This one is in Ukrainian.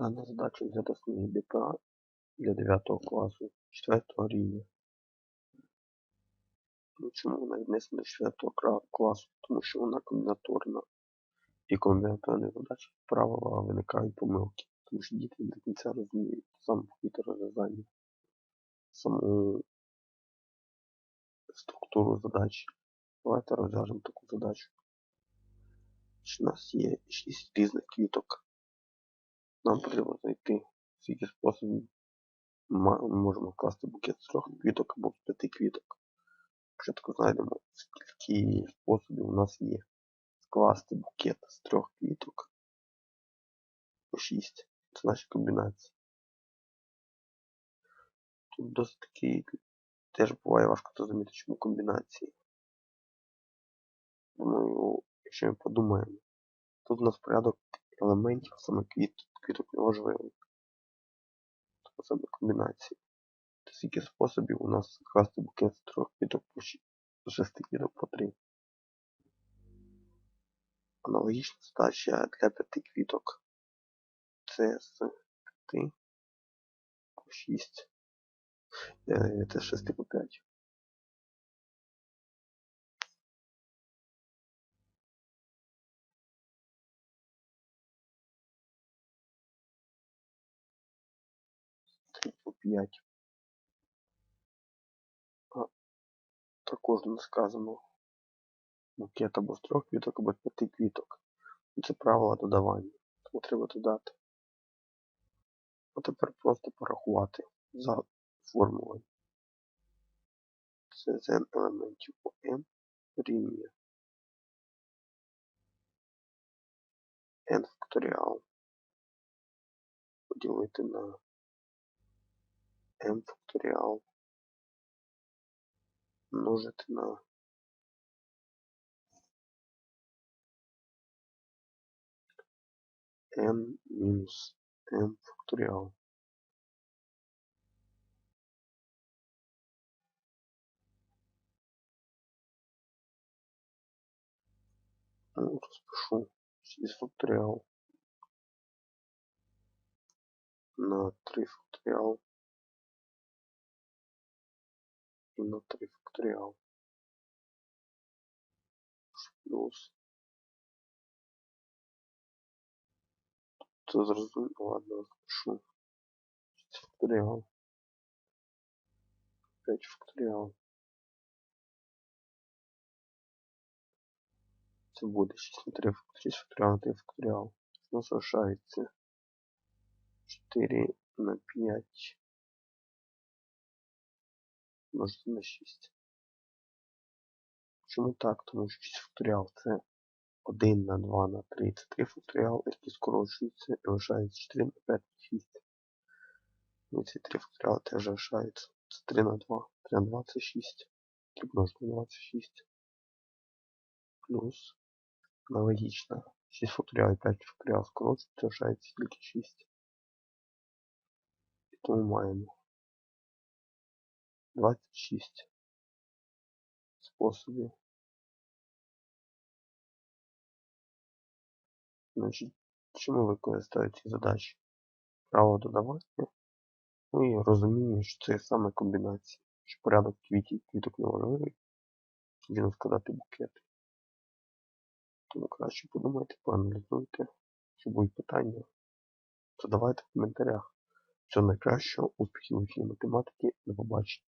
Дана задача взята з книги ДПА для 9 класу 4 рівня. Чому вона віднесена до 4 класу? Тому що вона комбінаторна. І комбінаторні задачі, як правило, виникають помилки. Тому що діти до кінця розуміють сам вхід розв'язання, саму структуру задачі. Давайте розв'яжемо таку задачу. У нас є 6 різних квіток. Нам потрібно знайти скільки способів ми можемо вкласти букет з трьох квіток або з п'яти квіток. Спочатку знайдемо, скільки способів у нас є скласти букет з трьох квіток по 6. Це наші комбінації. Тут досить таки теж буває важко зрозуміти, чому комбінації. Думаю, якщо ми подумаємо, тут у нас порядок елементів, саме квіт, квіток неважливий. Саме комбінації. Скільки способів у нас скласти букет з трьох квіток по 6, шести квіток по 3. Аналогічна задача для п'яти квіток. Це з 5 по 6. Це з 6 по 5. По 5. А також не сказано букет або з трьох квіток, або п'яти квіток. Це правило додавання. Тому треба додати. А тепер просто порахувати за формулою. Це з n елементів по n рівня n факторіал поділити на m факторіал множити на n мінус m факторіал. Ну, розпишу 6 факторіал на 3 факторіал 3 факторіал плюс. Це зрозуміло, ладно, розпишу 6 факторіал 5 факторіал це буде 6 на 3 6 факторіал на 3 факторіал у нас залишається 4 на 5 множити на 6. Чому так? Тому що 6 факторіал це 1 на 2 на 3 це 3 факторіал, які скорочуються і лишається 4 на 5 на 6. І ці 3 факторіали теж залишаються. Це 3 на 2. 3 на 2 це 6. 3 множити на 2 це 6. Плюс аналогічно. 6 факторіал і 5 факторіал скорочуються, лишається тільки 6. І тому маємо 26 способів. Значить, чому використовують ці задачі? Право додавання. Ну і розуміння, що це саме комбінація. Що порядок квітів, квіток не важливий. Він складати букети. Тому краще подумайте, поаналізуйте. Якщо будуть питання, задавайте в коментарях. Всього найкращого, успіхів у вченні математики. До побачення.